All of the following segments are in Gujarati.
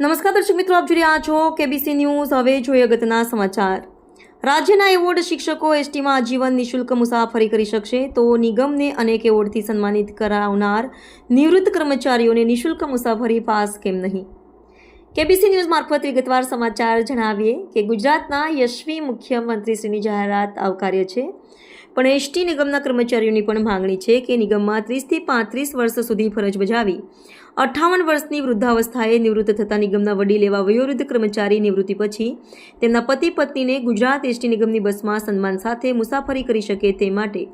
નમસ્કાર દર્શક મિત્રો, આપ જોઈ રહ્યા છો કેબીસી ન્યૂઝ હવે જોઈએ અગત્યના સમાચાર. રાજ્યના એવોર્ડ શિક્ષકો એસટીમાં આજીવન નિશુલ્ક મુસાફરી કરી શકશે તો નિગમને અનેક એવોર્ડથી સન્માનિત કરાવનાર નિવૃત્ત કર્મચારીઓને નિશુલ્ક મુસાફરી પાસ કેમ નહીં? કેબીસી ન્યૂઝ મારફત વિગતવાર સમાચાર જણાવીએ કે ગુજરાતના યશવી મુખ્યમંત્રીશ્રીની જાહેરાત આવકાર્ય છે. પણ એસટી નિગમના કર્મચારીઓની પણ માંગણી છે કે નિગમમાં ત્રીસથી પાંત્રીસ વર્ષ સુધી ફરજ બજાવી અઠ્ઠાવન વર્ષની વૃદ્ધાવસ્થાએ નિવૃત્ત થતા નિગમના વડીલ એવા વયોવૃદ્ધ કર્મચારી નિવૃત્તિ પછી તેમના પતિ પત્નીને ગુજરાત એસટી નિગમની બસમાં સન્માન સાથે મુસાફરી કરી શકે તે માટે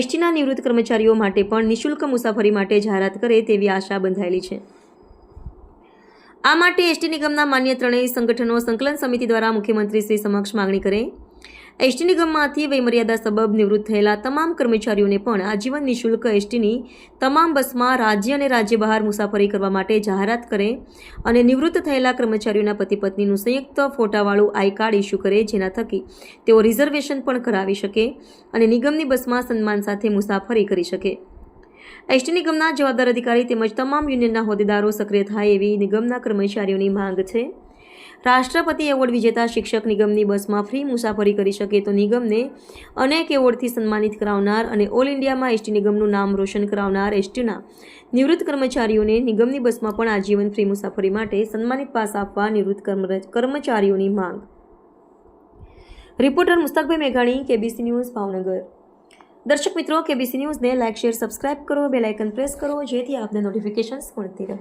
એસટીના નિવૃત્ત કર્મચારીઓ માટે પણ નિઃશુલ્ક મુસાફરી માટે જાહેરાત કરે તેવી આશા બંધાયેલી છે. આ માટે એસટી નિગમના માન્ય ત્રણેય સંગઠનો સંકલન સમિતિ દ્વારા મુખ્યમંત્રી શ્રી સમક્ષ માગણી કરે. એસટી નિગમમાંથી વયમર્યાદા સબબ નિવૃત્ત થયેલા તમામ કર્મચારીઓને પણ આજીવન નિઃશુલ્ક એસટીની તમામ બસમાં રાજ્ય અને રાજ્ય બહાર મુસાફરી કરવા માટે જાહેરાત કરે અને નિવૃત્ત થયેલા કર્મચારીઓના પતિ પત્નીનું સંયુક્ત ફોટાવાળું આઈ કાર્ડ ઇસ્યુ કરે, જેના થકી તેઓ રિઝર્વેશન પણ કરાવી શકે અને નિગમની બસમાં સન્માન સાથે મુસાફરી કરી શકે. એસટી નિગમના જવાબદાર અધિકારી તેમજ તમામ યુનિયનના હોદ્દેદારો સક્રિય થાય એવી નિગમના કર્મચારીઓની માંગ છે. રાષ્ટ્રપતિ એવોર્ડ વિજેતા શિક્ષક નિગમની બસમાં ફ્રી મુસાફરી કરી શકે તો નિગમને અનેક એવોર્ડથી સન્માનિત કરાવનાર અને ઓલ ઇન્ડિયામાં એસટી નિગમનું નામ રોશન કરાવનાર એસટીના નિવૃત્ત કર્મચારીઓને નિગમની બસમાં પણ આજીવન ફ્રી મુસાફરી માટે સન્માનિત પાસ આપવા નિવૃત્ત કર્મ- કર્મચારીઓની માંગ. રિપોર્ટર મુસ્તકભાઈ મેઘાણી, કેબીસી ન્યૂઝ, ભાવનગર. દર્શક મિત્રો કેબીસી ન્યૂઝને લાઇક શેર સબસ્ક્રાઇબ કરો બેલ આઇકન પ્રેસ કરો, જેથી આપને નોટિફિકેશન્સ મળતી રહે.